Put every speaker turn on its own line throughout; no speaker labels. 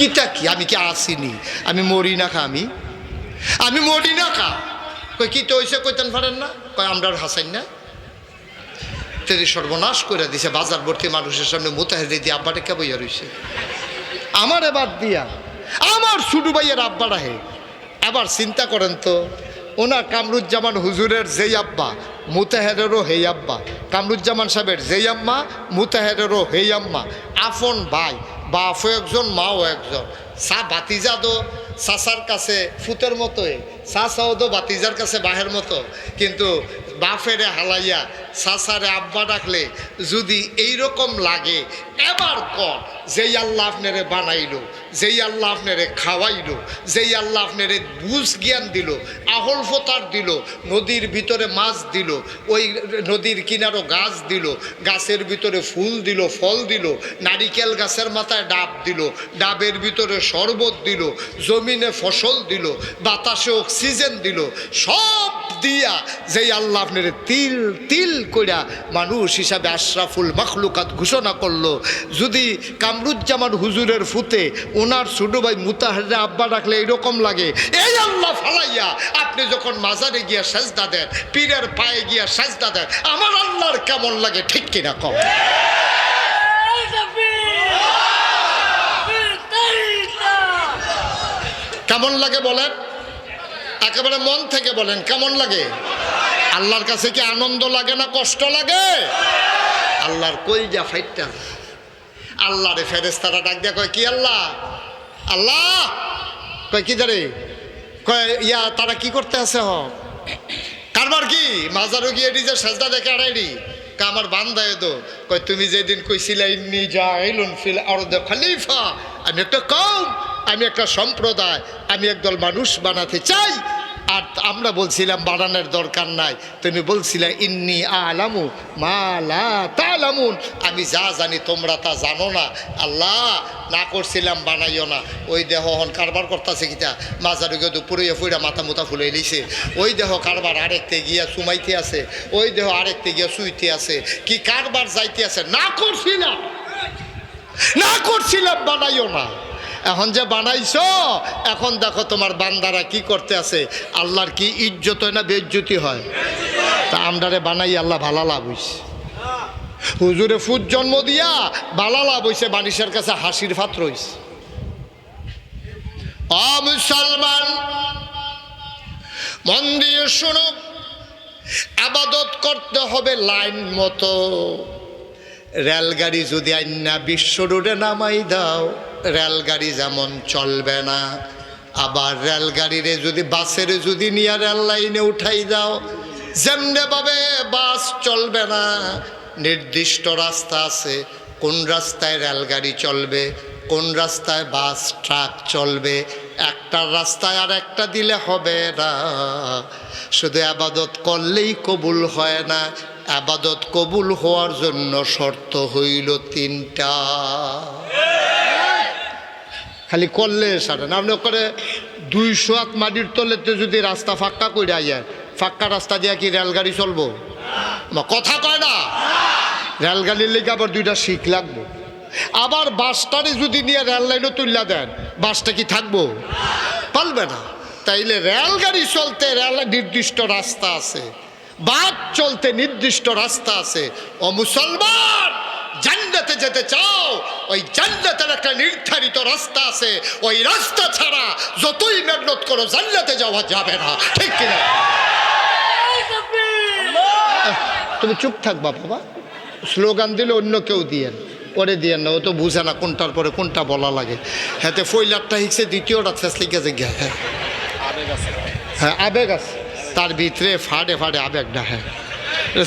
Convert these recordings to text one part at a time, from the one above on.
কিতা কি আমি কি আসিনি? আমি মরি না খা, আমি? আমি মরি না খা। কই, কি তো ওইসে কইতেন পারেন না? কয় আমরা হাসাই না? তেরি সর্বনাশ করে দিছে বাজার ভর্তি মানুষের সামনে মোতাহেরি দিয়ে আব্বাটা কে বইয়া রয়েছে আমার এবার দিয়া, আমার ছুটু ভাইয়ের আব্বারা হে আবার চিন্তা করেন তো ওনার কামরুজ্জামান হুজুরের যেই আব্বা মুতাহেরেরও হেই আব্বা। কামরুজ্জামান সাহেবের যেই আম্মা মুতাহেরেরও হেই আম্মা। আফন ভাই, বাপও একজন, মাও একজন। সা বাতিজা দো সাসার কাছে ফুতের মতোই। সা সাও দো বাতিজার কাছে বাহের মতো। কিন্তু বাফেরে হালাইয়া সাসারে আব্বা ডাকলে, যদি এই রকম লাগে, এবার কর। যেই আল্লাহ আপনারে বানাইলো, যেই আল্লাহ আপনারে খাওয়াইলো, যেই আল্লাহ আপনারে বুঝ জ্ঞান দিল, আহল ফোতার দিল, নদীর ভিতরে মাছ দিল, ওই নদীর কিনারও গাছ দিল, গাছের ভিতরে ফুল দিল, ফল দিল, নারিকেল গাছের মাথায় ডাব দিল, ডাবের ভিতরে শরবত দিল, জমিনে ফসল দিল, বাতাসে অক্সিজেন দিল, সব দিয়া যেই আল্লাহ আপনার তিল তিল কইরা মানুষ হিসাবে আশরাফুল মখলুকাত ঘোষণা করল, যদি কামরুজ্জামান হুজুরের ফুতে ওনার ছোট ভাই মুতাহারে আব্বা রাখলে এইরকম লাগে, এই আল্লাহ ফালাইয়া, আপনি যখন মাজারে গিয়া সাজদা দেন, পীরের পায়ে গিয়া সাজদা দেন, আমার আল্লাহর কেমন লাগে ঠিক কিনা কম? কেমন লাগে বলেন? একেবারে মন থেকে বলেন, কেমন লাগে? আল্লাহর কাছে কি আনন্দ লাগে না কষ্ট লাগে? আল্লাহর কই যা ফাইটটা? আল্লাহ রে ফেরেস্তারা ডাক দিয়া কয়, কি আল্লাহ? আল্লাহ? কয়, কি জারে কয়, ইয়া, তারা কি করতে আছে হ? কারবার কি? মাজারও গিয়ে নিজের সাজদা দেখে আড়াইডি কা আমার বান্দায় তো। কয়, তুমি যেদিন কইছিলে, ইন্নি ফিল আমি একটা কম আমি একটা সম্প্রদায়, আমি একদল মানুষ বানাতে চাই। আর আমরা বলছিলাম বানানোর দরকার নাই। তুমি বলছিলে, ইন্নি আলামু মালা তালামুন। আমি যা জানি, তোমরা তা জানো না। আল্লাহ না করছিলাম, বানাইও না। ওই দেহ হন, কারবার করতেছে কিতা? মাজার গিয়ে দুপুরে ফুইরা মাথা মুথা ফুলে লিছে ওই দেহ কারবার আরেকতে গিয়া সুমাইতে আছে। ওই দেহ আরেকতে গিয়া শুইতে আছে। কি কারবার যাইতে আছে? না করছিলাম। না করছিলাম, বানাইও না। এখন যে বানাইছো, এখন দেখো তোমার বান্দারা কি করতে আছে। আল্লাহর কি ইজ্জত হয় না বেজ্জতি হয়? তা আমরারে বানাই, আল্লাহ ভালো লাভ হইছে। হুজুরে ফুট জন্ম দিয়া ভালা লাভ হইছে মানুষের কাছে হাসির পাত্র হইছে অ মুসলমান, মন দিয়ে শোনো, আবাদত করতে হবে লাইন মতো। রেলগাড়ি যদি আইনা বিশ্ব রোডে নামাই দাও রেলগাড়ি যেমন চলবে না, আবার রেলগাড়িরে যদি, বাসের যদি নিয়ে রেল লাইনে উঠাই দাও যেমনে ভাবে বাস চলবে না, নির্দিষ্ট রাস্তা আছে, কোন রাস্তায় রেলগাড়ি চলবে, কোন রাস্তায় বাস, ট্রাক চলবে একটা রাস্তায় আর একটা দিলে হবে না। শুধু আবাদত করলেই কবুল হয় না, আবাদত কবুল হওয়ার জন্য শর্ত হইল তিনটা। খালি করলে সারে না। আপনি করে দুইশো হাত মাটির তলেতে যদি রাস্তা ফাঁকা করে আইয়ার ফাঁকা রাস্তা দিয়ে কি রেলগাড়ি চলবো? কথা কয় না? রেলগাড়ির লেগে আবার দুইটা শিখ লাগবো। আবার বাসটারে যদি নিয়ে রেল লাইনও তুললা দেন, বাসটা কি থাকব? পারবে না। তাইলে রেলগাড়ি চলতে রেল নির্দিষ্ট রাস্তা আছে, বাস চলতে নির্দিষ্ট রাস্তা আছে। ও মুসলমান! জান্নাতে যেতে চাও ওই জান্নাতের একটা নির্ধারিত রাস্তা আছে। ওই রাস্তা ছাড়া যতই মেহনত করো জান্নাতে যাওয়া যাবে না। ঠিক কিনা? তুমি চুপ থাকবা বাবা। স্লোগান দিলে অন্য কেউ দিয়েন পরে দিয়েন না ও তো বুঝে না কোনটার পরে কোনটা বলা লাগে। হ্যাঁ ফইলারটা হিসে দ্বিতীয়টা শেষ লিখে যে গিয়া হ্যাঁ হ্যাঁ আবেগ আছে। তার ভিতরে ফাড়ে ফাড়ে আবেগটা হ্যাঁ।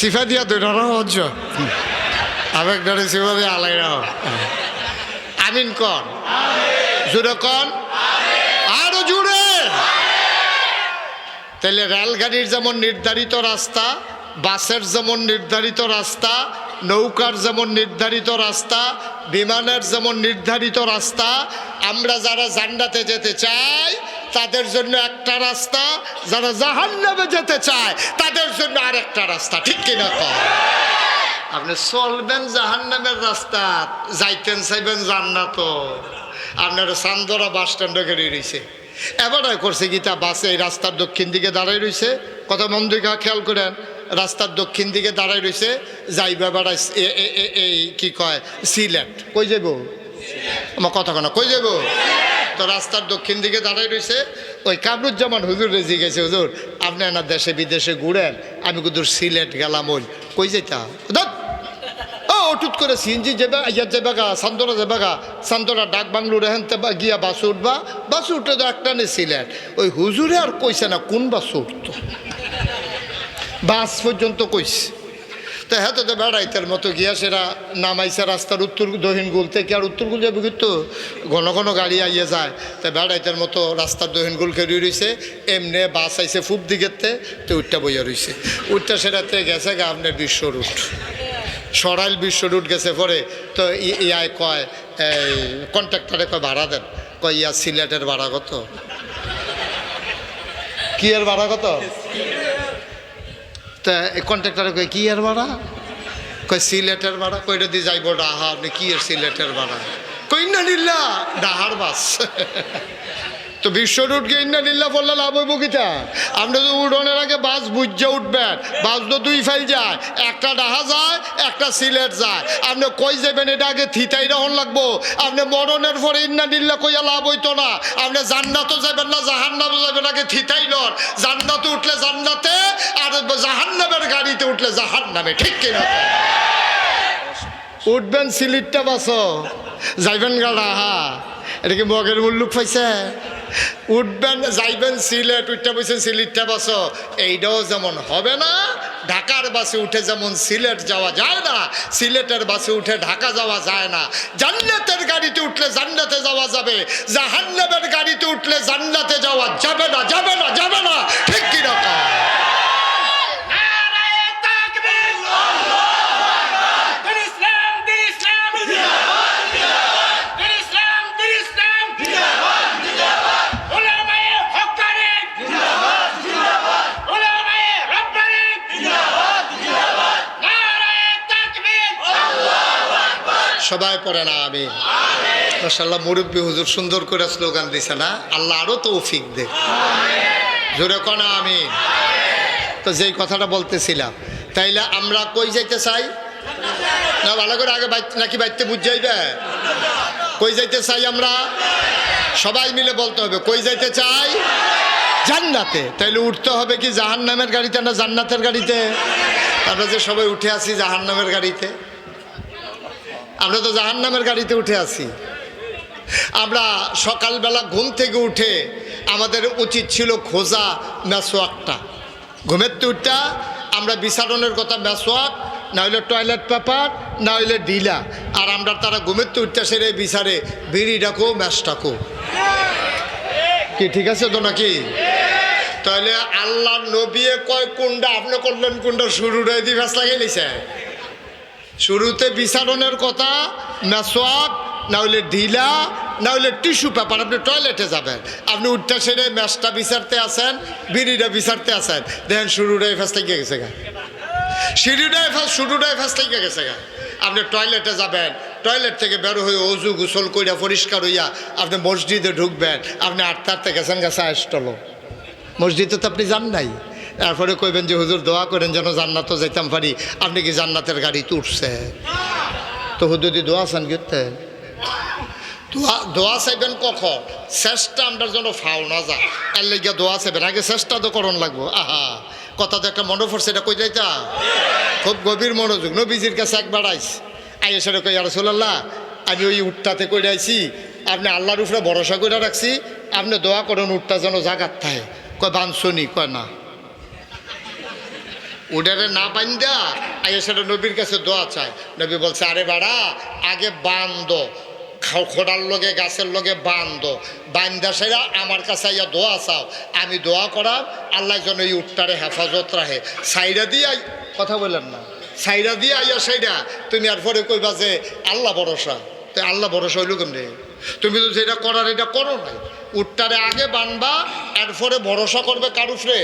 সিফা দিয়া দুই রহস্য আবেগ ধরে সিফা দিয়ে আলাই আমিন কন। কন। আরও জুড়ে। তাহলে রেলগাড়ির যেমন নির্ধারিত রাস্তা, বাসের যেমন নির্ধারিত রাস্তা, নৌকার যেমন নির্ধারিত রাস্তা, বিমানের যেমন নির্ধারিত রাস্তা, আমরা যারা জান্নাতে যেতে চাই, তাদের জন্য একটা রাস্তা, যারা জাহান্নামে যেতে চায়, তাদের জন্য আরেকটা রাস্তা। ঠিক কিনা কম আপনি চলবেন জাহান্নামের রাস্তা যাইতেন চাইবেন জান্নাত। আপনার চান্দরা বাস স্ট্যান্ডে গেড়ে রয়েছে এবারে করছে গীতা বাসে এই রাস্তার দক্ষিণ দিকে দাঁড়াই রয়েছে কত মন দিকে খেয়াল করেন রাস্তার দক্ষিণ দিকে দাঁড়াই রয়েছে যাইবে বেড়াই এই কি কয় সিলেট। কই যাব আমার কথা কেন কই যাব তো রাস্তার দক্ষিণ দিকে দাঁড়াই রয়েছে ওই কামরুজ্জামান হুজুর রেজি গেছে হুজুর আপনি না দেশে বিদেশে ঘুরেন? আমি কিন্তু সিলেট গেলাম ওই। কই যেতাম অটুট করে সিএনজি যাবে ইয়া যাবে গা সান্তরা যাবে গা সান্তরা ডাক বাংলুর বা গিয়া বাস উঠবা, বাস উঠে তো একটা নে সিলেট। ওই হুজুরে আর কইছে না কোন বাস উঠতো। বাস পর্যন্ত কইছে। তো হ্যাঁ তো বেড়াইতের মতো গিয়া সেরা নামাইছে রাস্তার উত্তর দক্ষিণ গুল থেকে, আর উত্তর গুল যাবে কিন্তু ঘন ঘন গাড়ি আইয়ে যায়। তো বেড়াইতের মতো রাস্তার দক্ষিণ গুল খেয়ে রয়েছে এমনি বাস আইছে ফুপ দিকেতে তো উঠটা বইয়া রয়েছে উঠটা সেটাতে গেছে গা আপনার বিশ্ব রুট সরাইল বিশ্ব রুট গেছে পরে তো ইয়াই কয়, এই কন্ট্রাক্টরে কয় ভাড়া দেন? কয়, ইয়া সিলেটের ভাড়া কত? কি এর ভাড়া কত? তা কন্ট্রাক্টরে কয়, কি এর ভাড়া? কয়, সিলেটের ভাড়া? কইটা দিয়ে যাইব ডাহা আপনি কি এর সিলেটের ভাড়া? কই না নিল্লা, ডাহার বাস। তো বিশ্ব রুট ইন্না নিল্লা বললে, লাভ হইব কিটা আপনি তো উড়নের আগে বাস বুঝে উঠবেন। বাস তো দুই ফাইল যায়, একটা ডাহা যায়, একটা সিলেট যায়। আপনি কই যাবেন, এটা আগে থিতাই রহন লাগবো। আপনি মরণের পরে ইন্না নিল্লা কইয়া লাভ হইতো না। আপনি জান্নাতও যাবেন না, জাহান্নামও যাবেন, আগে থিতাই লন। জান্নাতে উঠলে জান্নাতে, আর জাহান্নামের গাড়িতে উঠলে জাহান্নামে, ঠিক কিনা? উঠবেন সিলিটটা বাসো। যাইবেন গাড়া হা। এটা কি মগের মুল্লুক পাইছে? উঠবেন, যাইবেন সিলেট উঠতে বসে সিলিটটা বাসো। এইটাও যেমন হবে না, ঢাকার বাসে উঠে যেমন সিলেট যাওয়া যায় না, সিলেটের বাসে উঠে ঢাকা যাওয়া যায় না। জান্নাতের গাড়িতে উঠলে জান্নাতে যাওয়া যাবে, জাহান্নামের গাড়িতে উঠলে জান্নাতে যাওয়া যাবে না যাবে না যাবে না। ঠিক কীরকম সবাই পড়ে না আমি মাসাল্লাহ মুরব্বী হুজুর সুন্দর করে স্লোগান দিছে না? আল্লাহ আরও তৌফিক দে। জোরে কনা আমি তো যেই কথাটা বলতেছিলাম, তাইলে আমরা কই যাইতে চাই? না, ভালো করে আগে নাকি বাইতে বুঝ যাইবে? কই যাইতে চাই আমরা? সবাই মিলে বলতে হবে, কই যাইতে চাই? জান্নাতে। তাইলে উঠতে হবে কি জাহান নামের গাড়িতে না জান্নাতের গাড়িতে? আমরা যে সবাই উঠে আসি জাহান নামের গাড়িতে। আমরা তো জাহান নামের গাড়িতে উঠে আসি আমরা সকালবেলা ঘুম থেকে উঠে আমাদের উচিত ছিল খোঁজা মেসোয়াকটা ঘুমের তুরটা আমরা বিচারণের কথা মেসোয়াক না হইলে টয়লেট পেপার, না হইলে ডিলা। আর আমরা তারা ঘুমের তুরটা সেরে বিচারে বিড়ি ডাকো, ম্যাশ ডাকো। কি, ঠিক আছে তো নাকি? তাহলে আল্লাহ নবিয়ে কয় কুন্ডা আপনি করলেন কুন্ডা শুরু রে দি ফেস লাগিয়ে নিছে শুরুতে বিচারণের কথা, না মেসোয়াক না হইলে ঢিলা, না হইলে টিস্যু পেপার। আপনি টয়লেটে যাবেন। আপনি উঠতে সেরে ম্যাচটা বিচারতে আসেন, বিড়িটা বিচারতে আসেন। দেখেন শুরুটাই ফেস থেকে গেছে গা। সিঁড়িটাই ফার্স্ট শুরুটাই ফার্স্ট থেকে গেছে গা। আপনি টয়লেটে যাবেন, টয়লেট থেকে বের হয়ে অজু গোসল কইরা পরিষ্কার হইয়া আপনি মসজিদে ঢুকবেন। আপনি আটতে আটতে গেছেন গেছে আইসটলো মসজিদে তো আপনি যান নাই। তারপরে কইবেন যে, হুজুর, দোয়া করেন যেন জান্নাতও যাইতাম পারি। আপনি কি জান্নাতের গাড়িতে উঠছে তো হুজুরি দোয়া চান গেতে দোয়া দোয়া চাইবেন কখন? চেষ্টা আমরা যেন ফাও না যায়। এর লেগে দোয়া চাইবেন। আগে চেষ্টা তো করণ লাগবো। আহা, কথা তো একটা মনে পড়ছে, এটা কই যাইতা? খুব গভীর মনোযোগ। নবীজির কাছে একবার আইস। আই এসে কই রসুল্লাহ আমি ওই উঠটাতে করে আইছি। আপনি আল্লাহর উপরে ভরসা করে রাখছি। আপনি দোয়া করেন উঠটা যেন জাগাত থাকে। কয় বানসনি কয়, না। উডারে না বান্ধা আগে সেটা নবীর কাছে দোয়া চায় নবী বলছে আরে বাড়া আগে বান্ধ। খোড়ার লগে গাছের লগে বান্ধ। বান্ধা সেরা আমার কাছে আইয়া দোয়া চাও। আমি দোয়া করাম আল্লাহ যেন এই উট্টারে হেফাজত রাখে। সাইরা দিয়ে আই- কথা বললেন না। সাইরা দিয়ে আইয়া সাইরা তুমি আর পরে কইবা যে আল্লাহ ভরসা। তো আল্লাহ ভরসা হইল কেমনি? তুমি তো যেটা করার, এটা করো নাই। উঠটারে আগে বানবা, এরপরে ভরসা করবে কারুফরে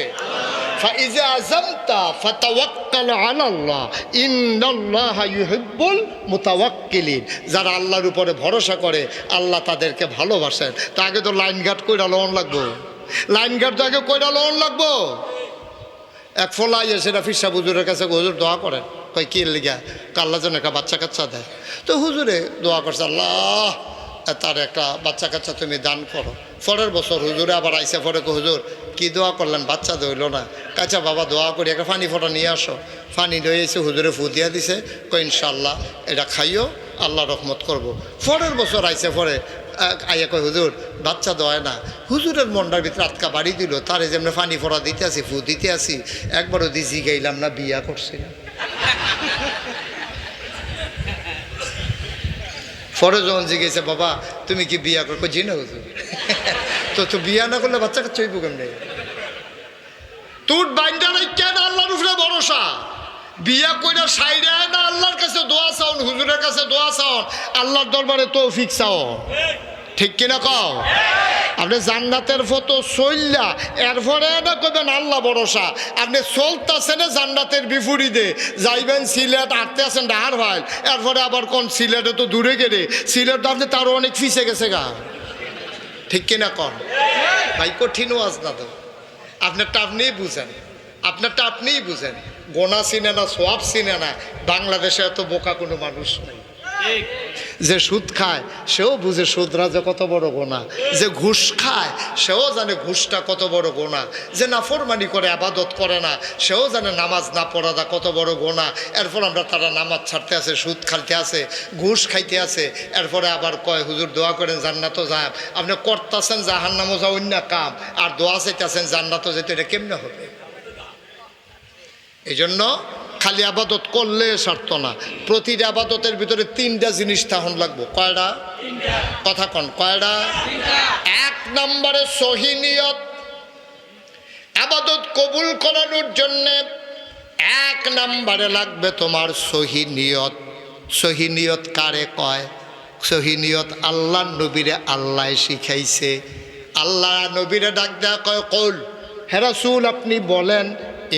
যারা আল্লাহর উপরে ভরসা করে, আল্লাহ তাদেরকে ভালোবাসেন। তা আগে তো লাইন কইরা লোন লাগবো। লাইন তো আগে কইরা লোন লাগবো। এক ফলাই এসে ফিসা হুজুরের কাছে হুজুর দোয়া করেন। কই কি লিগা? কাল্লা যেন একটা বাচ্চা কাচ্চা দেয়? তো হুজুরে দোয়া করছে, আল্লাহ তার একটা বাচ্চা কাচ্চা তুমি দান করো। পরের বছর হুজুরে আবার আইসে পরে হুজুর, কি দোয়া করলেন? বাচ্চা দইল না। কাচ্চা বাবা, দোয়া করি, একটা ফানি ফটো নিয়ে আসো। ফানি লয়ে এসে হুজুরে ফু দিয়া দিছে কই ইনশাল্লাহ এটা খাইও, আল্লাহ রহমত করব। পরের বছর আইসে পরে আইয়া কয়, হুজুর, বাচ্চা দেয় না। হুজুরের মন্ডার ভিতরে আটকা বাড়ি দিল, তারে যেমন ফানি ফোড়া দিতে আসি, ফু দিতে আসি, একবারও দিছি গাইলাম না, বিয়া করছি না পরে যখন জিজ্ঞেসে, বাবা, তুমি কি বিয়া করব জি না তো তো বিয়া না করলে বাচ্চাকে চইব কেমনে? তোর বাইন্ডা নাই কেন আল্লাহর উপরে ভরসা। বিয়া কইরা সাইডে না আল্লাহর কাছে দোয়া চাওন, হুজুরের কাছে দোয়া চাওন, আল্লাহর দরবারে তৌফিক চাও ঠিক কিনা কও? আপনি জান্নাতের ফটো চললা এরপরে না কইবেন, আল্লাহ ভরসা। আপনি চলতেছেন জান্নাতের বিপরীতে। যাইবেন সিলেট আটতে আছেন ডাহার ভাই। এরপরে আবার কোন সিলেটে তো দূরে গেলে, সিলেট তো আপনি তারও অনেক ফিসে গেছে গা। ঠিক কিনা কর ভাই, কঠিন না তো। আপনারটা আপনিই বুঝেন। আপনারটা আপনিই বুঝেন। গোনা চিনে না, সোয়াব চিনে না। বাংলাদেশে এত বোকা কোনো মানুষ নেই। যে সুদ খায়, সেও বুঝে সুদরা যে কত বড় গোনা যে ঘুষ খায়, সেও জানে ঘুষটা কত বড় গোনা যে নাফরমানি করে, আবাদত করে না, সেও জানে নামাজ না পড়াটা কত বড় গোনা এরপর আমরা তারা নামাজ ছাড়তে আছে সুদ খাইতে আছে ঘুষ খাইতে আছে এরপরে আবার কয়, হুজুর, দোয়া করেন জান্নাতও যায় আপনি করতেছেন জাহান নামও যা অন্য কাম, আর দোয়া চাইতেছেন জান্নাতও যেতে এটা কেমনে হবে? এই জন্য খালি আবাদত করলে সারত না। প্রতিটা আবাদতের ভিতরে তিনটা জিনিস তাহন লাগবো। কয়টা? কথা কন, কয়টা? এক নম্বরে সহিনিয়ত আবাদত কবুল করানোর জন্যে এক নম্বরে লাগবে তোমার সহিনিয়ত সহিনিয়ত কারে কয়? সহিনিয়ত আল্লাহ নবীরে আল্লাহ শিখাইছে। আল্লাহ নবীরে ডাক দেয়া কয়, কল হেরাসুল আপনি বলেন,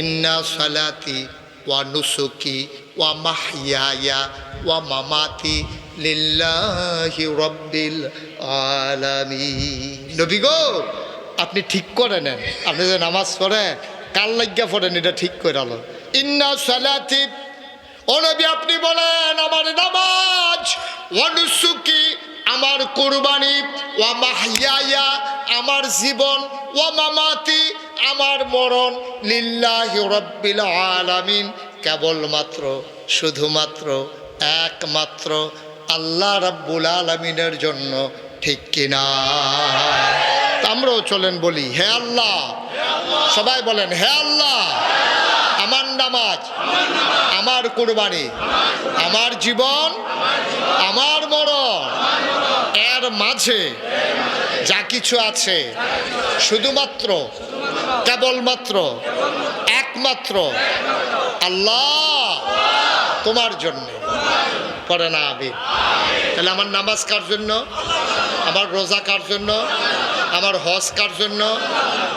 ইন্না সালাতি ওয়া নুসুকি ওয়া মাহিয়ায়া ওয়া মামাতি লিল্লাহি রব্বিল আলামিন নবী গো, আপনি ঠিক করে নেন। আপনি যে নামাজ পড়েন কাল লাগিয়া পড়েন, এটা ঠিক করে আলো। ইন্না সালাতি, ও নবী আপনি বলেন, আমার নামাজ অনুসুকি আমার কোরবানি, ওয়া মাহিয়ায়া, আমার জীবন, ওয়া মামাতি আমার মরণ লিল্লাহি রাব্বিল আলামিন কেবলমাত্র, শুধুমাত্র, একমাত্র আল্লাহ রাব্বুল আলামিনের জন্য, ঠিক কিনা? আমরাও চলেন বলি, হে আল্লাহ। সবাই বলেন, হে আল্লাহ। আমার নামাজ, আমার কুরবানি, আমার জীবন, আমার মরণ এর মাঝে যা কিছু আছে, শুধুমাত্র, কেবলমাত্র, একমাত্র আল্লাহ তোমার জন্য পড়ে না আমি তাহলে আমার নামাজ কার জন্য? আমার রোজা কার জন্য? আমার হজ কার জন্য?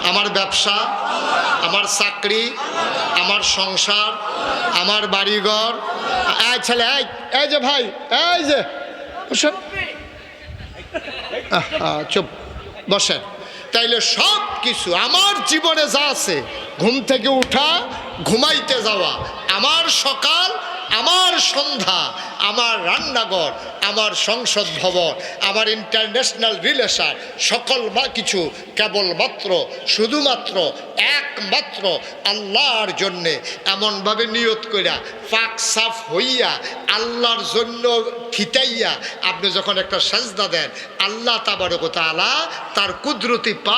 আমার ব্যবসা? আমার চাকরি? আমার সংসার? আমার বাড়িঘর? এই ছেলে, এই যে ভাই, এই যে চুপ, বসেন। তাইলে সব কিছু আমার জীবনে যা আছে, ঘুম থেকে উঠা, ঘুমাইতে যাওয়া, আমার সকাল, আমার সন্ধ্যা, আমার রান্নাঘর আমার সংসদ ভবন আমার ইন্টারন্যাশনাল রিলেশন সকল বা কিছু, কেবলমাত্র, শুধুমাত্র, একমাত্র আল্লাহর জন্যে এমনভাবে নিয়ত কইরা, পাক সাফ হইয়া, আল্লাহর জন্য ফিটাইয়া আপনি যখন একটা সাজদা দেন, আল্লাহ তাবারকতা আলা তার কুদরতি পা